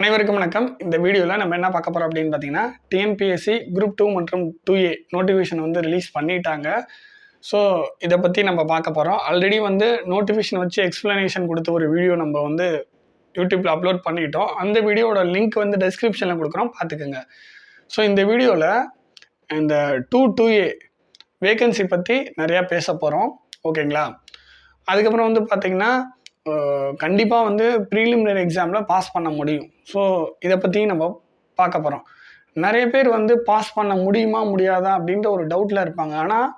அனைவருக்கும் வணக்கம். இந்த வீடியோவில் நம்ம என்ன பார்க்க போகிறோம் அப்படின்னு பார்த்தீங்கன்னா டிஎன்பிஎஸ்சி குரூப் டூ மற்றும் டூ ஏ நோட்டிஃபிகேஷன் வந்து ரிலீஸ் பண்ணிட்டாங்க. ஸோ இதை பற்றி நம்ம பார்க்க போகிறோம் ஆல்ரெடி வந்து நோட்டிஃபிகேஷன் வச்சு எக்ஸ்ப்ளனேஷன் கொடுத்த ஒரு வீடியோ நம்ம வந்து யூடியூப்பில் அப்லோட் பண்ணிட்டோம். அந்த வீடியோவோட லிங்க் வந்து டெஸ்கிரிப்ஷனில் கொடுக்குறோம். பார்த்துக்குங்க. ஸோ இந்த வீடியோவில் இந்த டூ டூ ஏ வேகன்சி பற்றி நிறையா பேச போகிறோம் ஓகேங்களா அதுக்கப்புறம் வந்து பார்த்திங்கன்னா கண்டிப்பாக வந்து ப்ரீலிமினரி எக்ஸாமில் பாஸ் பண்ண முடியும். ஸோ இதை பற்றியும் நம்ம பார்க்க போகிறோம் நிறைய பேர் வந்து பாஸ் பண்ண முடியுமா முடியாதா அப்படின்ற ஒரு டவுட்டில் இருப்பாங்க. ஆனால்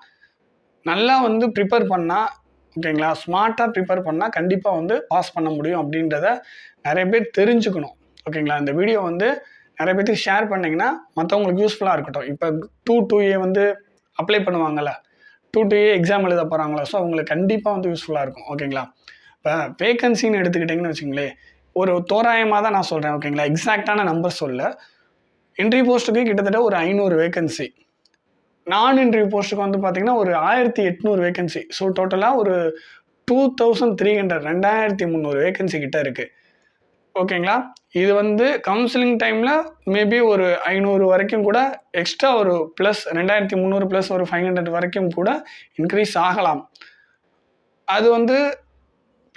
நல்லா வந்து ப்ரிப்பேர் பண்ணால் ஓகேங்களா ஸ்மார்ட்டாக ப்ரிப்பேர் பண்ணால் கண்டிப்பாக வந்து பாஸ் பண்ண முடியும் அப்படின்றத நிறைய பேர் தெரிஞ்சுக்கணும். ஓகேங்களா இந்த வீடியோ வந்து நிறைய பேர்த்துக்கு ஷேர் பண்ணிங்கன்னா மற்றவங்களுக்கு யூஸ்ஃபுல்லாக இருக்கட்டும். இப்போ டூ டூ ஏ வந்து அப்ளை பண்ணுவாங்கள்ல டூ டூ ஏ எக்ஸாம் எழுத போகிறாங்களா ஸோ அவங்களுக்கு கண்டிப்பாக வந்து யூஸ்ஃபுல்லாக இருக்கும். ஓகேங்களா இப்போ வேகன்சின்னு எடுத்துக்கிட்டிங்கன்னு வச்சுங்களேன் ஒரு தோராயமாக தான் நான் சொல்கிறேன் ஓகேங்களா எக்ஸாக்டான நம்பர் சொல்ல என்ட்ரி போஸ்ட்டுக்கு கிட்டத்தட்ட ஒரு ஐநூறு வேகன்சி நான் இன்ட்ரி போஸ்ட்டுக்கு வந்து பார்த்தீங்கன்னா ஒரு ஆயிரத்தி எட்நூறு வேகன்சி ஸோ டோட்டலாக ஒரு டூ தௌசண்ட் த்ரீ ஹண்ட்ரட் ரெண்டாயிரத்தி முந்நூறு வேகன்சி கிட்ட இருக்குது ஓகேங்களா இது வந்து கவுன்சிலிங் டைமில் மேபி ஒரு ஐநூறு வரைக்கும் கூட எக்ஸ்ட்ரா ஒரு ப்ளஸ் ரெண்டாயிரத்தி முந்நூறு ப்ளஸ் ஒரு ஃபைவ் ஹண்ட்ரட் வரைக்கும் கூட இன்க்ரீஸ் ஆகலாம். அது வந்து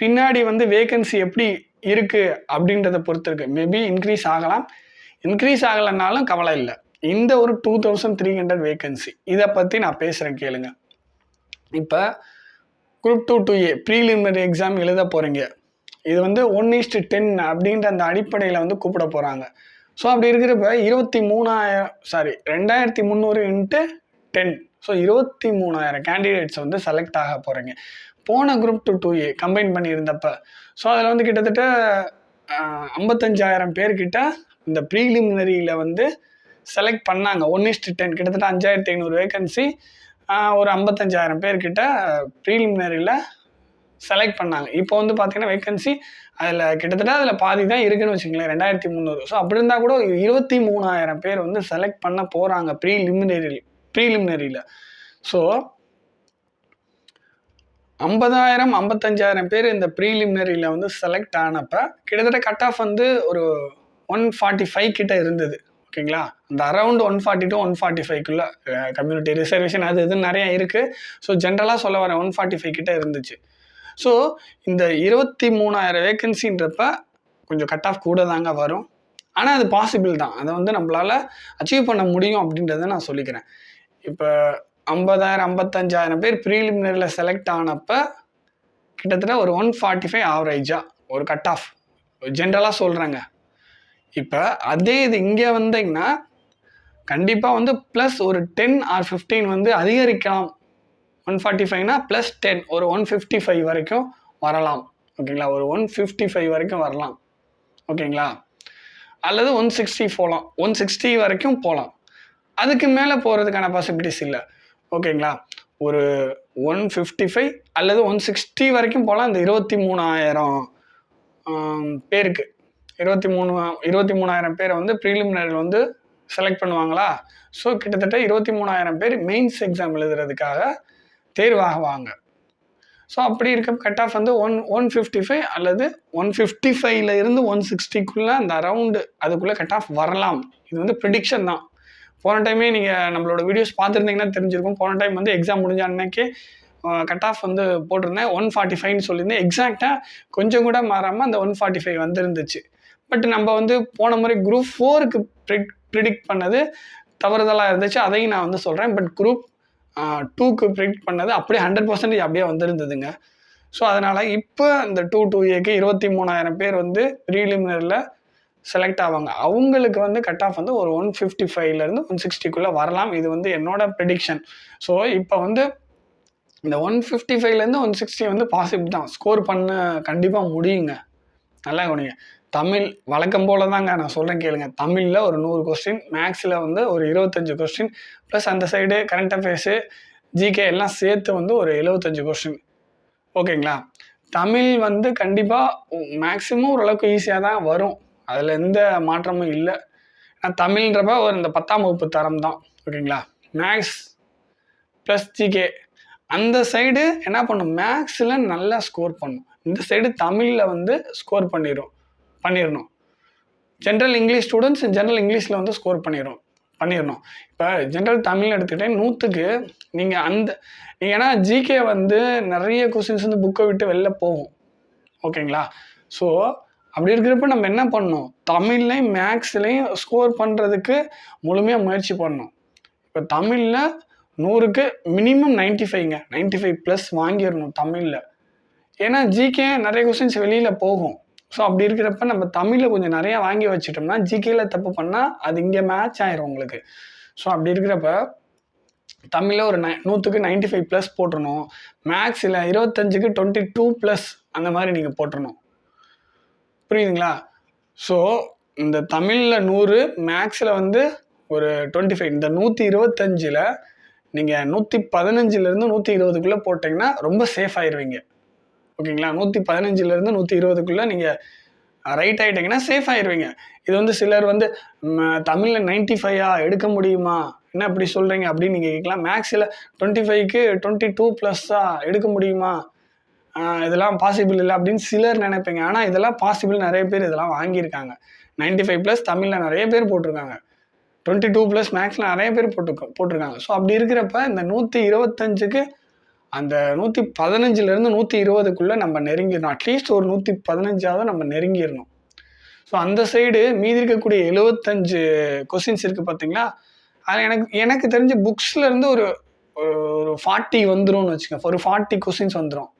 பின்னாடி வந்து வேகன்சி எப்படி இருக்குது அப்படின்றத பொறுத்து இருக்குது மேபி இன்க்ரீஸ் ஆகலாம். இன்க்ரீஸ் ஆகலைனாலும் கவலை இல்லை. இந்த ஒரு two thousand three hundred vacancy இதை பற்றி நான் பேசுகிறேன் கேளுங்க. இப்போ group two two A preliminary exam எழுத போகிறீங்க இது வந்து ஒன் ஈஸ்ட் டென் அப்படின்ற அந்த அடிப்படையில் வந்து கூப்பிட போகிறாங்க ஸோ அப்படி இருக்கிறப்ப இருபத்தி மூணாயிரம் சாரி ரெண்டாயிரத்தி முந்நூறு இன்ட்டு டென் ஸோ இருபத்தி மூணாயிரம் கேண்டிடேட்ஸ் வந்து செலக்ட் ஆக போகிறீங்க போன group two two A combine பண்ணியிருந்தப்ப so அதில் வந்து கிட்டத்தட்ட ஐம்பத்தஞ்சாயிரம் பேர்கிட்ட இந்த ப்ரீலிமினரியில் வந்து செலக்ட் பண்ணாங்க. ஒன் இஸ்ட் டென் கிட்டத்தட்ட அஞ்சாயிரத்தி ஐநூறு வேகன்சி ஒரு ஐம்பத்தஞ்சாயிரம் பேர்கிட்ட ப்ரீலிமினரியில் செலக்ட் பண்ணாங்க. இப்போ வந்து பார்த்தீங்கன்னா வேகன்சி அதில் கிட்டத்தட்ட அதில் பாதி தான் இருக்குன்னு வச்சுங்களேன் ரெண்டாயிரத்தி முந்நூறு. ஸோ அப்படி இருந்தால் கூட இருபத்தி மூணாயிரம் பேர் வந்து செலக்ட் பண்ண போகிறாங்க ப்ரீலிமினரி ப்ரீலிமினரியில் ஸோ ஐம்பதாயிரம் ஐம்பத்தஞ்சாயிரம் பேர் இந்த ப்ரீலிமினரியில் வந்து செலக்ட் ஆனப்போ கிட்டத்தட்ட கட் ஆஃப் வந்து ஒரு ஒன் ஃபார்ட்டி ஃபைவ் கிட்ட இருந்தது. ஓகேங்களா அந்த around one forty to one forty ஃபைவ்க்குள்ளே community reservation அது இது நிறையா இருக்குது ஸோ ஜென்ரலாக சொல்ல வரேன் ஒன் ஃபார்ட்டி ஃபைவ் கிட்ட இருந்துச்சு. ஸோ இந்த இருபத்தி மூணாயிரம் வேக்கன்சின்றப்ப கொஞ்சம் கட் ஆஃப் கூட தாங்க வரும். ஆனால் அது பாசிபிள் தான். அதை வந்து நம்மளால் அச்சீவ் பண்ண முடியும் அப்படின்றத நான் சொல்லிக்கிறேன். இப்போ ஐம்பதாயிரம் ஐம்பத்தஞ்சாயிரம் பேர் ப்ரீலிமினரியில் செலக்ட் ஆனப்போ கிட்டத்தட்ட ஒரு ஒன் ஃபார்ட்டி ஃபைவ் ஆவரேஜாக ஒரு கட் ஆஃப் ஜென்ரலாக சொல்கிறேங்க இப்போ அதே இது இங்கே வந்தீங்கன்னா கண்டிப்பாக வந்து ப்ளஸ் ஒரு டென் ஆர் ஃபிஃப்டீன் வந்து அதிகரிக்கலாம். ஒன் ஃபார்ட்டி ஃபைவ்னா ப்ளஸ் டென் ஒரு ஒன் ஃபிஃப்டி ஃபைவ் வரைக்கும் வரலாம். ஓகேங்களா? ஒரு ஒன் ஃபிஃப்டி ஃபைவ் வரைக்கும் வரலாம். ஓகேங்களா? அல்லது ஒன் சிக்ஸ்டி போகலாம் ஒன் சிக்ஸ்டி வரைக்கும் போகலாம் அதுக்கு மேலே போகிறதுக்கான பாசிபிலிட்டிஸ் இல்லை. ஓகேங்களா ஒரு ஒன் ஃபிஃப்டி ஃபைவ் அல்லது ஒன் சிக்ஸ்டி வரைக்கும் போகலாம் இந்த இருபத்தி மூணாயிரம் பேருக்கு. இருபத்தி மூணு இருபத்தி மூணாயிரம் பேரை வந்து ப்ரீலிமினரியில் வந்து செலக்ட் பண்ணுவாங்களா? ஸோ கிட்டத்தட்ட இருபத்தி மூணாயிரம் பேர் மெயின்ஸ் எக்ஸாம் எழுதுறதுக்காக தேர்வாகுவாங்க ஸோ அப்படி இருக்க கட் ஆஃப் வந்து ஒன் ஒன் ஃபிஃப்டி ஃபைவ் அல்லது ஒன் ஃபிஃப்டி ஃபைவ்ல இருந்து ஒன் சிக்ஸ்டிக்குள்ளே அந்த அரவுண்டு அதுக்குள்ளே கட் ஆஃப் வரலாம். இது வந்து ப்ரிடிக்ஷன் தான். போன டைமே நீங்கள் நம்மளோட வீடியோஸ் பார்த்துருந்தீங்கன்னா தெரிஞ்சிருக்கும். போன டைம் வந்து எக்ஸாம் முடிஞ்ச அன்னைக்கே கட் ஆஃப் வந்து போட்டிருந்தேன். ஒன் ஃபார்ட்டி ஃபைவ்னு சொல்லியிருந்தேன். எக்ஸாக்டாக கொஞ்சம் கூட மாறாமல் அந்த ஒன் ஃபார்ட்டி ஃபைவ் வந்துருந்துச்சு. பட் நம்ம வந்து போன முறை குரூப் ஃபோருக்கு ப்ரிடிக்ட் பண்ணது தவறுதலாக இருந்துச்சு. அதையும் நான் வந்து சொல்கிறேன் பட் குரூப் டூக்கு ப்ரிடிக்ட் பண்ணது அப்படியே ஹண்ட்ரட் பர்சன்டேஜ் அப்படியே வந்திருந்ததுங்க. ஸோ அதனால் இப்போ இந்த டூ டூ ஏக்கு இருபத்தி மூணாயிரம் பேர் வந்து ப்ரீலிமினரில் செலக்ட் ஆவாங்க. அவங்களுக்கு வந்து கட் ஆஃப் வந்து ஒரு ஒன் ஃபிஃப்டி ஃபைவ்லேருந்து ஒன் சிக்ஸ்டிக்குள்ளே வரலாம். இது வந்து என்னோட ப்ரெடிக்ஷன் ஸோ இப்போ வந்து இந்த ஒன் ஃபிஃப்டி ஃபைவ்லேருந்து ஒன் சிக்ஸ்டி வந்து பாசிபிள் தான். ஸ்கோர் பண்ண கண்டிப்பாக முடியுங்க. நல்லா கவனிங்க. தமிழ் வழக்கம் போல தாங்க நான் சொல்கிறேன் கேளுங்க. தமிழில் ஒரு நூறு கொஸ்டின் மேக்ஸில் வந்து ஒரு இருபத்தஞ்சு கொஸ்டின் ப்ளஸ் அந்த சைடு கரண்ட் அஃபேர்ஸு ஜிகே எல்லாம் சேர்த்து வந்து ஒரு எழுபத்தஞ்சு கொஸ்டின் ஓகேங்களா தமிழ் வந்து கண்டிப்பாக மேக்ஸிமம் ஓரளவுக்கு ஈஸியாக தான் வரும். அதில் எந்த மாற்றமும் இல்லை. ஆனால் தமிழ்ன்றப்ப ஒரு இந்த பத்தாம் வகுப்பு தரம் தான். ஓகேங்களா? மேக்ஸ் ப்ளஸ் ஜிகே அந்த சைடு என்ன பண்ணும்? மேக்ஸில் நல்லா ஸ்கோர் பண்ணும். இந்த சைடு தமிழில் வந்து ஸ்கோர் பண்ணிடும் பண்ணிடணும் ஜென்ரல் இங்கிலீஷ் ஸ்டூடெண்ட்ஸ் ஜென்ரல் இங்கிலீஷில் வந்து ஸ்கோர் பண்ணிடும் பண்ணிடணும் இப்போ ஜென்ரல் தமிழ் எடுத்துக்கிட்டே நூற்றுக்கு நீங்கள் அந்த நீங்கள் ஏன்னா ஜிகே வந்து நிறைய கொஸ்டின்ஸ் வந்து புக்கை விட்டு வெளில போகும். ஓகேங்களா? ஸோ அப்படி இருக்கிறப்ப நம்ம என்ன பண்ணணும்? தமிழ்லையும் மேக்ஸ்லையும் ஸ்கோர் பண்ணுறதுக்கு முழுமையாக முயற்சி பண்ணணும். இப்போ தமிழில் நூறுக்கு மினிமம் நைன்ட்டி ஃபைவ்ங்க நைன்ட்டி ஃபைவ் ப்ளஸ் வாங்கிடணும் தமிழில். ஏன்னா ஜிகே நிறைய கொஸ்டின்ஸ் வெளியில் போகும். ஸோ அப்படி இருக்கிறப்ப நம்ம தமிழில் கொஞ்சம் நிறையா வாங்கி வச்சுட்டோம்னா ஜிகேல தப்பு பண்ணால் அது இங்கே மேட்ச் ஆயிரும் உங்களுக்கு. ஸோ அப்படி இருக்கிறப்ப தமிழில் ஒரு நை நூற்றுக்கு நைன்ட்டி ஃபைவ் ப்ளஸ் போட்டுடணும் மேக்ஸில் இருபத்தஞ்சுக்கு டுவெண்ட்டி டூ ப்ளஸ் அந்த மாதிரி நீங்கள் போட்டுருணும் புரியுதுங்களா? ஸோ இந்த தமிழில் நூறு மேக்ஸில் வந்து ஒரு டுவெண்ட்டி ஃபைவ் இந்த நூற்றி இருபத்தஞ்சில் நீங்கள் நூற்றி பதினஞ்சுலேருந்து நூற்றி இருபதுக்குள்ளே போட்டிங்கன்னா ரொம்ப சேஃப் ஆயிடுவீங்க ஓகேங்களா? நூற்றி பதினஞ்சுலேருந்து நூற்றி இருபதுக்குள்ளே நீங்கள் ரைட் ஆகிட்டிங்கன்னா சேஃப் ஆயிடுவீங்க இது வந்து சிலர் வந்து தமிழில் நைன்ட்டி ஃபைவா எடுக்க முடியுமா? என்ன இப்படி சொல்கிறீங்க அப்படின்னு நீங்கள் கேட்கலாம். மேக்ஸில் டுவெண்ட்டி ஃபைவ்க்கு டுவெண்ட்டி டூ ப்ளஸ்ஸாக எடுக்க முடியுமா? இதெல்லாம் பாசிபிள் இல்லை அப்படின்னு சிலர் நினைப்பீங்க. ஆனால் இதெல்லாம் பாசிபிள் நிறைய பேர் இதெல்லாம் வாங்கியிருக்காங்க. நைன்ட்டி ஃபைவ் ப்ளஸ் தமிழில் நிறைய பேர் போட்டிருக்காங்க. டுவெண்ட்டி டூ ப்ளஸ் மேக்ஸில் நிறைய பேர் போட்டு போட்டிருக்காங்க. ஸோ அப்படி இருக்கிறப்ப இந்த நூற்றி இருபத்தஞ்சுக்கு அந்த நூற்றி பதினஞ்சுலேருந்து நூற்றி இருபதுக்குள்ளே நம்ம நெருங்கிடணும். அட்லீஸ்ட் ஒரு நூற்றி பதினஞ்சாவது நம்ம நெருங்கிடணும். ஸோ அந்த சைடு மீதி இருக்கக்கூடிய எழுபத்தஞ்சு கொஸ்டின்ஸ் இருக்குது பார்த்தீங்களா அது எனக்கு எனக்கு தெரிஞ்ச புக்ஸ்லேருந்து ஒரு ஒரு ஃபார்ட்டி வந்துடும் வச்சுக்கோங்க. ஒரு ஃபார்ட்டி கொஸ்டின்ஸ் வந்துடும்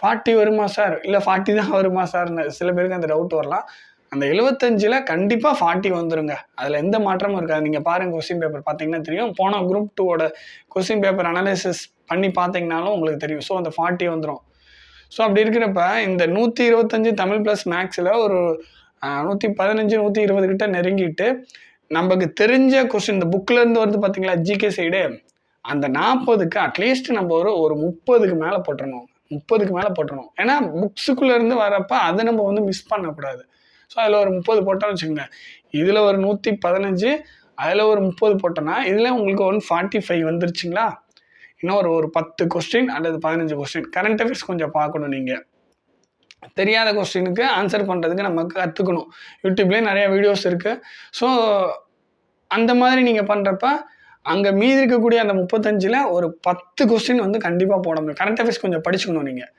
ஃபார்ட்டி வருமா சார் இல்லை ஃபார்ட்டி தான் வருமா சார்னு சில பேருக்கு அந்த டவுட் வரலாம். அந்த எழுபத்தஞ்சில் கண்டிப்பாக ஃபார்ட்டி வந்துருங்க. அதில் எந்த மாற்றமும் இருக்காது. நீங்கள் பாருங்கள் கொஸ்டின் பேப்பர் பார்த்தீங்கன்னா தெரியும். போன குரூப் டூவோட கொஸ்டின் பேப்பர் அனாலிசிஸ் பண்ணி பார்த்தீங்கனாலும் உங்களுக்கு தெரியும். ஸோ அந்த ஃபார்ட்டி வந்துடும் ஸோ அப்படி இருக்கிறப்ப இந்த நூற்றி இருபத்தஞ்சி தமிழ் ப்ளஸ் மேக்ஸில் ஒரு நூற்றி பதினஞ்சு நூற்றி இருபது கிட்ட நெருங்கிட்டு நமக்கு தெரிஞ்ச கொஸ்டின் இந்த புக்கிலேருந்து வருது பார்த்தீங்களா ஜிகே சைடு அந்த நாற்பதுக்கு அட்லீஸ்ட் நம்ம ஒரு ஒரு முப்பதுக்கு மேலே போட்டுறணும். முப்பதுக்கு மேலே போட்டுருணும் ஏன்னா புக்ஸுக்குள்ளே இருந்து வரப்ப அதை நம்ம வந்து மிஸ் பண்ணக்கூடாது. ஸோ அதில் ஒரு முப்பது போட்டோம்னு வச்சுக்கோங்க இதில் ஒரு நூற்றி பதினஞ்சு அதில் ஒரு முப்பது போட்டோன்னா இதில் உங்களுக்கு ஒன் ஃபார்ட்டி ஃபைவ் வந்துருச்சுங்களா? இன்னும் ஒரு ஒரு பத்து கொஸ்டின் அல்லது பதினஞ்சு கொஸ்டின் கரண்ட் அஃபேர்ஸ் கொஞ்சம் பார்க்கணும் நீங்கள் தெரியாத கொஸ்டினுக்கு ஆன்சர் பண்ணுறதுக்கு நமக்கு கற்றுக்கணும் யூடியூப்லேயே நிறையா வீடியோஸ் இருக்குது ஸோ அந்த மாதிரி நீங்கள் பண்ணுறப்ப அங்கே மீதி இருக்கக்கூடிய அந்த முப்பத்தஞ்சில் ஒரு பத்து கொஸ்டின் வந்து கண்டிப்பாக போட முடியும். கரண்ட் அஃபேர்ஸ் கொஞ்சம் படிச்சுக்கணும் நீங்கள்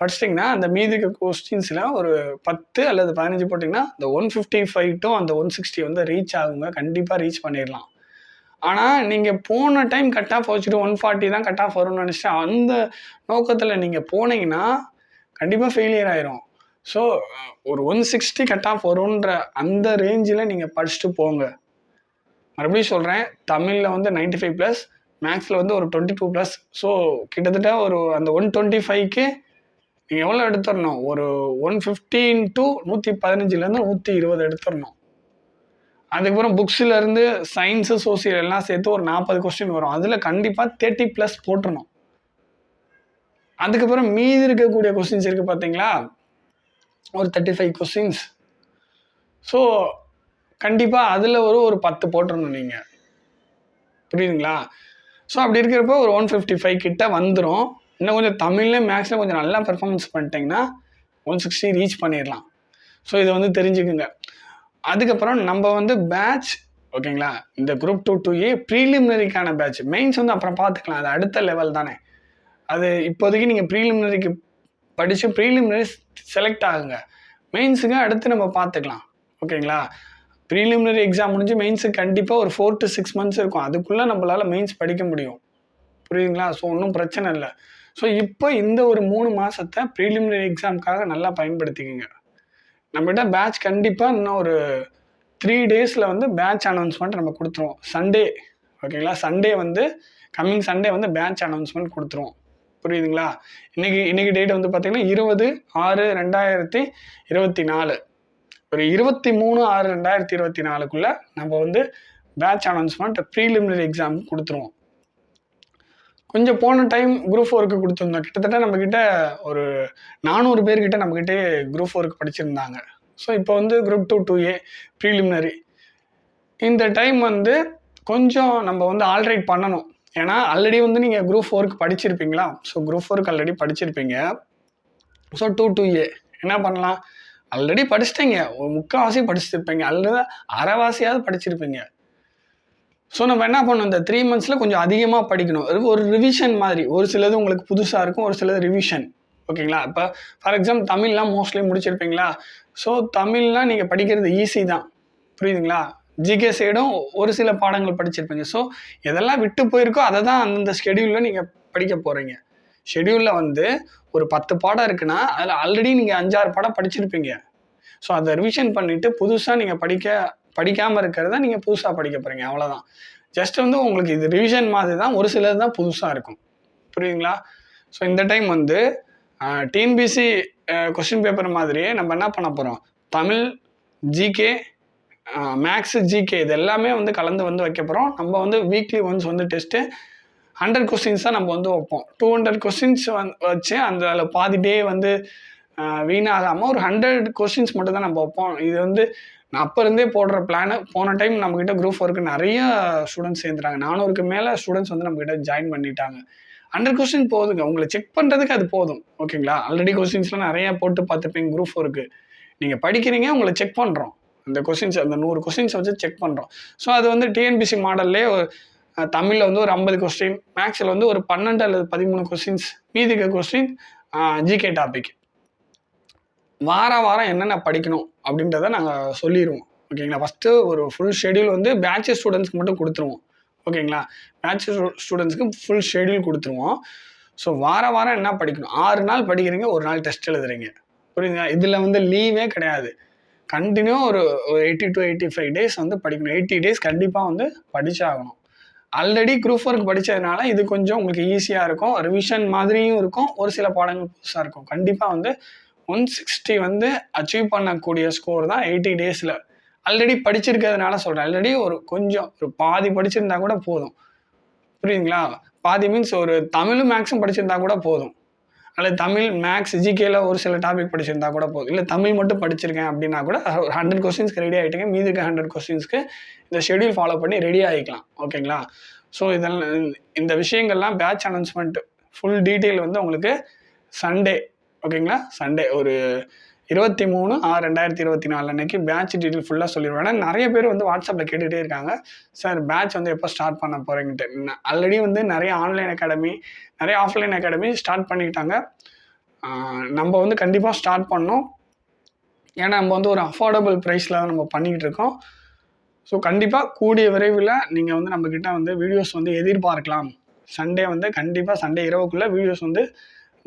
படிச்சிட்டிங்கன்னா அந்த மீதி இருக்க கொஸ்டின்ஸில் ஒரு பத்து அல்லது பதினஞ்சு போட்டிங்கன்னா இந்த ஒன் ஃபிஃப்டி ஃபைவ் டு அந்த ஒன் சிக்ஸ்டி வந்து ரீச் ஆகுங்க. கண்டிப்பாக ரீச் பண்ணிடலாம் ஆனால் நீங்கள் போன டைம் கட் ஆஃப் வச்சுட்டு ஒன் ஃபார்ட்டி தான் கட் ஆஃப் வரும்னு நினச்சிட்டு அந்த நோக்கத்தில் நீங்கள் போனீங்கன்னா கண்டிப்பாக ஃபெயிலியர் ஆயிரும். ஸோ ஒரு ஒன் சிக்ஸ்டி கட் ஆஃப் வரும்ன்ற அந்த ரேஞ்சில் நீங்கள் படிச்சுட்டு போங்க. மறுபடியும் சொல்கிறேன் தமிழில் வந்து நைன்டி ஃபைவ் ப்ளஸ் மேக்ஸில் வந்து ஒரு டுவெண்ட்டி டூ ப்ளஸ் ஸோ கிட்டத்தட்ட ஒரு அந்த ஒன் டுவெண்ட்டி ஃபைவ்க்கு நீங்கள் எவ்வளோ எடுத்துடணும்? ஒரு ஒன் ஃபிஃப்டீன் டு நூற்றி பதினஞ்சுலேருந்து நூற்றி இருபது எடுத்துடணும். அதுக்கப்புறம் புக்ஸுலேருந்து சயின்ஸு சோசியல் எல்லாம் சேர்த்து ஒரு நாற்பது கொஸ்டின் வரும். அதில் கண்டிப்பாக தேர்ட்டி ப்ளஸ் போட்டுடணும். அதுக்கப்புறம் மீதி இருக்கக்கூடிய கொஸ்டின்ஸ் இருக்குது பார்த்தீங்களா ஒரு தேர்ட்டி ஃபைவ் கொஸ்டின்ஸ் ஸோ கண்டிப்பாக அதில் ஒரு ஒரு பத்து போட்டுடணும் நீங்கள் புரியுதுங்களா? ஸோ அப்படி இருக்கிறப்ப ஒரு ஒன் ஃபிஃப்டி ஃபைவ் கிட்ட வந்துடும் இன்னும் கொஞ்சம் தமிழ்ல மேக்ஸில் கொஞ்சம் நல்லா பெர்ஃபார்மன்ஸ் பண்ணிட்டீங்கன்னா ஒன் சிக்ஸ்டி ரீச் பண்ணிடலாம் ஸோ இதை வந்து தெரிஞ்சுக்குங்க. அதுக்கப்புறம் நம்ம வந்து பேட்ச் ஓகேங்களா? இந்த குரூப் டூ டூ ஏ ப்ரீலிமினரிக்கான பேட்ச் மெயின்ஸ் வந்து அப்புறம் பார்த்துக்கலாம். அது அடுத்த லெவல் தானே. அது இப்போதைக்கு நீங்கள் ப்ரீலிமினரிக்கு படித்து ப்ரீலிமினரி செலக்ட் ஆகுங்க. மெயின்ஸுக்கு அடுத்து நம்ம பார்த்துக்கலாம். ஓகேங்களா? ப்ரீலிமினரி எக்ஸாம் முடிஞ்சு மெயின்ஸுக்கு கண்டிப்பாக ஒரு ஃபோர் டு சிக்ஸ் மந்த்ஸ் இருக்கும். அதுக்குள்ளே நம்மளால் மெயின்ஸ் படிக்க முடியும். புரியுதுங்களா? ஸோ ஒன்றும் பிரச்சனை இல்லை. ஸோ இப்போ இந்த ஒரு மூணு மாதத்தை ப்ரீலிமினரி எக்ஸாமுக்காக நல்லா பயன்படுத்திக்கோங்க. நம்மகிட்ட பேட்ச் கண்டிப்பாக இன்னும் ஒரு த்ரீ டேஸில் வந்து பேட்ச் அனௌன்ஸ்மெண்ட் நம்ம கொடுத்துருவோம். சண்டே ஓகேங்களா சண்டே வந்து கம்மிங் சண்டே வந்து பேட்ச் அனௌன்ஸ்மெண்ட் கொடுத்துருவோம். புரியுதுங்களா? இன்னைக்கு இன்னைக்கு டேட் வந்து பார்த்தீங்கன்னா இருபது ஆறு ரெண்டாயிரத்தி இருபத்தி நாலு. ஒரு இருபத்தி மூணு ஆறு ரெண்டாயிரத்தி இருபத்தி நாலுக்குள்ளே நம்ம வந்து பேட்ச் அனௌன்ஸ்மெண்ட் ப்ரீலிமினரி எக்ஸாம் கொடுத்துருவோம். கொஞ்சம் போன டைம் குரூப் ஃபோருக்கு கொடுத்துருந்தோம். கிட்டத்தட்ட நம்மக்கிட்ட ஒரு நானூறு பேர்கிட்ட நம்மக்கிட்டே குரூப் ஃபோருக்கு படிச்சிருந்தாங்க. ஸோ இப்போ வந்து group two two A preliminary இந்த டைம் வந்து கொஞ்சம் நம்ம வந்து ஆல்ரைட் பண்ணணும். ஏன்னா ஆல்ரெடி வந்து நீங்கள் குரூப் ஃபோருக்கு படிச்சிருப்பீங்களா? ஸோ குரூப் ஃபோருக்கு ஆல்ரெடி படிச்சிருப்பீங்க. ஸோ டூ டூ ஏ என்ன பண்ணலாம்? ஆல்ரெடி படிச்சிட்டீங்க. ஒரு முக்கால்வாசி படிச்சிருப்பீங்க. அல்லது அரைவாசியாவது படிச்சிருப்பீங்க. ஸோ நம்ம என்ன பண்ணணும்? இந்த த்ரீ மந்த்ஸில் கொஞ்சம் அதிகமாக படிக்கணும். அது ஒரு ரிவிஷன் மாதிரி. ஒரு சிலது உங்களுக்கு புதுசாக இருக்கும். ஒரு சிலது ரிவிஷன் ஓகேங்களா? இப்போ ஃபார் எக்ஸாம்பிள் தமிழ்லாம் மோஸ்ட்லி முடிச்சிருப்பீங்களா? ஸோ தமிழ்லாம் நீங்கள் படிக்கிறது ஈஸி தான். புரியுதுங்களா? ஜிகே சைடும் ஒரு சில பாடங்கள் படிச்சிருப்பீங்க. ஸோ எதெல்லாம் விட்டு போயிருக்கோ அதை தான் அந்தந்த ஸ்கெடியூலில் நீங்கள் படிக்க போகிறீங்க ஷெடியூலில் வந்து ஒரு பத்து பாடம் இருக்குன்னா அதில் ஆல்ரெடி நீங்கள் அஞ்சாறு பாடம் படிச்சிருப்பீங்க. ஸோ அதை ரிவிஷன் பண்ணிவிட்டு புதுசாக நீங்கள் படிக்க படிக்காமல் இருக்கிறத நீங்கள் புதுசாக படிக்க போகிறீங்க அவ்வளோதான் ஜஸ்ட் வந்து உங்களுக்கு இது ரிவிஷன் மாதிரி தான் ஒரு சிலது தான் புதுசாக இருக்கும். புரியுதுங்களா? ஸோ இந்த டைம் வந்து டிஎன்பிசி கொஸ்டின் பேப்பர் மாதிரியே நம்ம என்ன பண்ண போகிறோம் தமிழ் ஜிகே மேக்ஸு ஜிகே இது எல்லாமே வந்து கலந்து வந்து வைக்க போகிறோம் நம்ம வந்து வீக்லி ஒன்ஸ் வந்து டெஸ்ட்டு ஹண்ட்ரட் கொஸ்டின்ஸ் தான் நம்ம வந்து வைப்போம். டூ ஹண்ட்ரட் கொஸ்டின்ஸ் வந்து வச்சு அந்த அதில் பாதி டே வந்து வீணாகாமல் ஒரு ஹண்ட்ரட் கொஸ்டின்ஸ் மட்டும் தான் நம்ம வைப்போம். இது வந்து நான் அப்போ இருந்தே போடுற பிளானு போன டைம் நம்மக்கிட்ட குரூப் ஒர்க்கு நிறைய ஸ்டூடெண்ட்ஸ் சேர்ந்துட்டாங்க. நானூறுக்கு மேலே ஸ்டூடெண்ட்ஸ் வந்து நம்மக்கிட்ட ஜாயின் பண்ணிட்டாங்க. ஹண்ட்ரட் கொஸ்டின் போதுங்க. உங்களை செக் பண்ணுறதுக்கு அது போதும். ஓகேங்களா ஆல்ரெடி கொஸ்டின்ஸ்லாம் நிறையா போட்டு பார்த்துப்பீங்க குரூப் ஒர்க்கு நீங்கள் படிக்கிறீங்க உங்களை செக் பண்ணுறோம் அந்த கொஸ்டின்ஸ் அந்த நூறு கொஸ்டின்ஸை வச்சு செக் பண்ணுறோம் ஸோ அது வந்து டிஎன்பிசி மாடல்லே ஒரு தமிழில் வந்து ஒரு ஐம்பது கொஸ்டின் மேக்ஸில் வந்து ஒரு பன்னெண்டு அல்லது பதிமூணு கொஸ்டின்ஸ் மீதிக்க கொஸ்டின் ஜிகே டாபிக் வார வாரம் என்னென்ன படிக்கணும் அப்படின்றத நாங்கள் சொல்லிடுவோம் ஓகேங்களா ஃபஸ்ட்டு ஒரு ஃபுல் ஷெடியூல் வந்து பேட்ச் ஸ்டூடெண்ட்ஸ்க்கு மட்டும் கொடுத்துருவோம். ஓகேங்களா பேட்ச் ஸ்டூடெண்ட்ஸ்க்கு ஃபுல் ஷெடியூல் கொடுத்துருவோம். ஸோ வார வாரம் என்ன படிக்கணும்? ஆறு நாள் படிக்கிறீங்க ஒரு நாள் டெஸ்ட் எழுதுறீங்க. புரியுதுங்களா? இதில் வந்து லீவே கிடையாது. கண்டினியூ ஒரு eighty to eighty five days வந்து படிக்கணும். எயிட்டி டேஸ் கண்டிப்பாக வந்து படிச்சாகணும். ஆல்ரெடி குரூப் ஒர்க் படித்ததுனால இது கொஞ்சம் உங்களுக்கு ஈஸியாக இருக்கும். ரிவிஷன் மாதிரியும் இருக்கும். ஒரு சில பாடங்கள் புதுசாக இருக்கும். கண்டிப்பாக வந்து ஒன் சிக்ஸ்டி வந்து அச்சீவ் பண்ணக்கூடிய ஸ்கோர் தான் எயிட்டி டேஸில் ஆல்ரெடி படிச்சிருக்கிறதுனால சொல்கிறேன் ஆல்ரெடி ஒரு கொஞ்சம் ஒரு பாதி படிச்சிருந்தா கூட போதும். புரியுதுங்களா? பாதி மீன்ஸ் ஒரு தமிழும் மேக்ஸும் படிச்சிருந்தா கூட போதும். அல்லது தமிழ் மேக்ஸ் ஜிகேல ஒரு சில டாபிக் படிச்சிருந்தா கூட போதும். இல்லை தமிழ் மட்டும் படிச்சிருக்கேன் அப்படின்னா கூட ஒரு ஹண்ட்ரட் கொஸ்டின்ஸ்க்கு ரெடி ஆகிட்டேங்க மீதி இருக்க ஹண்ட்ரட் கொஸ்டின்ஸ்க்கு இந்த ஷெடியூல் ஃபாலோ பண்ணி ரெடி ஆகிக்கலாம் ஓகேங்களா ஸோ இதெல்லாம் இந்த விஷயங்கள்லாம் பேட்ச் அனௌன்ஸ்மெண்ட் ஃபுல் டீட்டெயில் வந்து உங்களுக்கு சண்டே ஓகேங்களா சண்டே ஒரு இருபத்தி மூணு ஆறு ரெண்டாயிரத்தி இருபத்தி நாலு அன்னைக்கு பேட்ச் டீட்டெயில் ஃபுல்லாக சொல்லிடுவேன் ஏன்னா நிறைய பேர் வந்து வாட்ஸ்அப்பில் கேட்டுகிட்டே இருக்காங்க. சார் பேட்ச் வந்து எப்போ ஸ்டார்ட் பண்ண போகிறீங்கன்ட்டு ஆல்ரெடி வந்து நிறைய ஆன்லைன் அகாடமி நிறைய ஆஃப்லைன் அகாடமி ஸ்டார்ட் பண்ணிக்கிட்டாங்க. நம்ம வந்து கண்டிப்பாக ஸ்டார்ட் பண்ணோம் ஏன்னா நம்ம வந்து ஒரு அஃபோர்டபுள் ப்ரைஸில் தான் நம்ம பண்ணிக்கிட்டு இருக்கோம். ஸோ கண்டிப்பாக கூடிய விரைவில் நீங்கள் வந்து நம்மக்கிட்ட வந்து வீடியோஸ் வந்து எதிர்பார்க்கலாம். சண்டே வந்து கண்டிப்பாக சண்டே இரவுக்குள்ளே வீடியோஸ் வந்து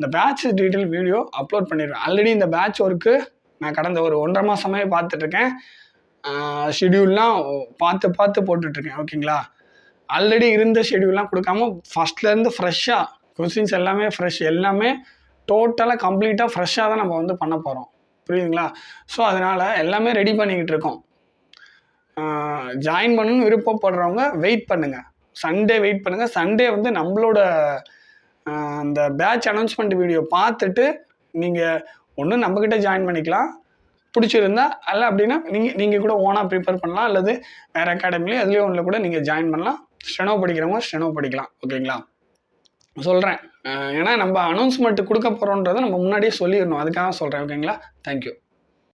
இந்த பேட்ச் டீட்டெயில் வீடியோ அப்லோட் பண்ணிடுவேன் ஆல்ரெடி இந்த பேட்ச் ஒர்க்கு நான் கடந்த ஒரு ஒன்றரை மாதமே பார்த்துட்ருக்கேன். ஷெடியூல்லாம் பார்த்து பார்த்து போட்டுட்ருக்கேன் ஓகேங்களா ஆல்ரெடி இருந்த ஷெடியூல்லாம் கொடுக்காம ஃபஸ்ட்லேருந்து ஃப்ரெஷ்ஷாக கொஸ்டின்ஸ் எல்லாமே ஃப்ரெஷ் எல்லாமே டோட்டலாக கம்ப்ளீட்டாக ஃப்ரெஷ்ஷாக தான் நம்ம வந்து பண்ண போகிறோம் புரியுதுங்களா? ஸோ அதனால் எல்லாமே ரெடி பண்ணிக்கிட்டு இருக்கோம். ஜாயின் பண்ணணும்னு விருப்பப்படுறவங்க வெயிட் பண்ணுங்கள் சண்டே வெயிட் பண்ணுங்கள் சண்டே வந்து நம்மளோட அந்த பேட்ச் அனௌன்ஸ்மெண்ட் வீடியோ பார்த்துட்டு நீங்கள் ஒன்று நம்மக்கிட்ட ஜாயின் பண்ணிக்கலாம். பிடிச்சிருந்தா அல்ல அப்படின்னா நீங்கள் நீங்கள் கூட ஓனாக ப்ரிப்பேர் பண்ணலாம். அல்லது வேறு அகாடமிலையும் அதுலேயும் ஒன்றில் கூட நீங்கள் ஜாயின் பண்ணலாம். ஸ்டெனோ படிக்கிறவங்க ஸ்டெனோ படிக்கலாம். ஓகேங்களா சொல்கிறேன் ஏன்னா நம்ம அனௌன்ஸ்மெண்ட் கொடுக்க போகிறோன்றதை நம்ம முன்னாடியே சொல்லிடணும். அதுக்காக சொல்கிறேன் ஓகேங்களா தேங்க்யூ